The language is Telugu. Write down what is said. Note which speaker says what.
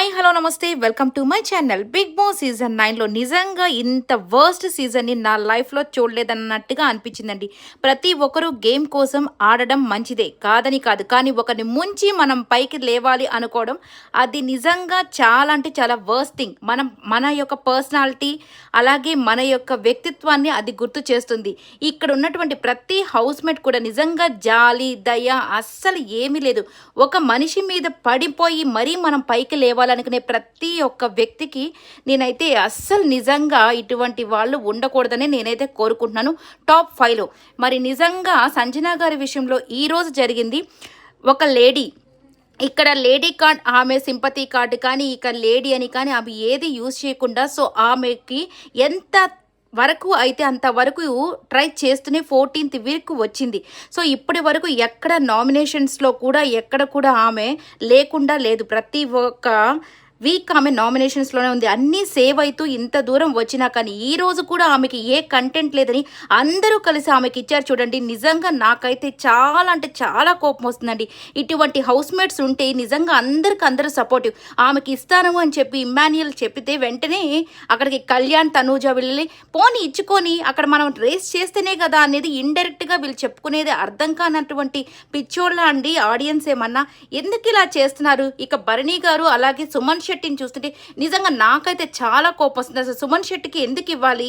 Speaker 1: హాయ్ హలో నమస్తే. Welcome to my channel. Big boss season నైన్లో నిజంగా ఇంత వర్స్ట్ సీజన్ని నా లైఫ్లో చూడలేదన్నట్టుగా అనిపించిందండి. ప్రతి ఒక్కరూ గేమ్ కోసం ఆడడం మంచిదే. కాదని కాదు. కానీ ఒకరిని ముంచి మనం పైకి లేవాలి అనుకోవడం అది నిజంగా చాలా అంటే చాలా వర్స్ట్ థింగ్. మనం మన యొక్క పర్సనాలిటీ అలాగే మన యొక్క వ్యక్తిత్వాన్ని అది గుర్తు చేస్తుంది. ఇక్కడ ఉన్నటువంటి ప్రతి హౌస్ మేట్ కూడా నిజంగా జాలి దయ అస్సలు ఏమీ లేదు. ఒక మనిషి మీద పడిపోయి మరీ మనం పైకి లేవాలి చేసుకోవాలనుకునే ప్రతి ఒక్క వ్యక్తికి నేనైతే అస్సలు నిజంగా ఇటువంటి వాళ్ళు ఉండకూడదని నేనైతే కోరుకుంటున్నాను. టాప్ ఫైవ్లో మరి నిజంగా సంజనా గారి విషయంలో ఈరోజు జరిగింది ఒక లేడీ. ఇక్కడ లేడీ కార్డ్ ఆమె సింపతి కార్డు కానీ ఇక లేడీ అని కానీ ఆమె ఏది యూజ్ చేయకుండా సో ఆమెకి ఎంత వరకు అయితే అంతవరకు ట్రై చేస్తూనే ఫోర్టీన్త్ వీక్ వచ్చింది. సో ఇప్పటి వరకు ఎక్కడ నామినేషన్స్లో కూడా ఎక్కడ కూడా ఆమె లేకుండా లేదు. ప్రతి ఒక్క వీక్ ఆమె నామినేషన్స్లోనే ఉంది. అన్నీ సేవ్ అవుతూ ఇంత దూరం వచ్చినా కానీ ఈ రోజు కూడా ఆమెకి ఏ కంటెంట్ లేదని అందరూ కలిసి ఆమెకి ఇచ్చారు చూడండి. నిజంగా నాకైతే చాలా అంటే చాలా కోపం వస్తుందండి. ఇటువంటి హౌస్ మేట్స్ ఉంటే నిజంగా అందరికి అందరూ సపోర్టివ్ ఆమెకి ఇస్తాను అని చెప్పి ఇమ్మాన్యుయల్ చెప్పితే వెంటనే అక్కడికి కళ్యాణ్ తనూజ వెళ్ళి పోనీ ఇచ్చుకొని అక్కడ మనం రేస్ చేస్తేనే కదా అనేది ఇండైరెక్ట్గా వీళ్ళు చెప్పుకునేది అర్థం కానటువంటి పిచ్చోళ్ళ అండి ఆడియన్స్ ఏమన్నా. ఎందుకు ఇలా చేస్తున్నారు? ఇక భరణి గారు అలాగే సుమన్ సుమన్ శెట్టిని చూస్తుంటే నిజంగా నాకైతే చాలా కోపం వస్తుంది. అసలు సుమన్ శెట్టికి ఎందుకు ఇవ్వాలి?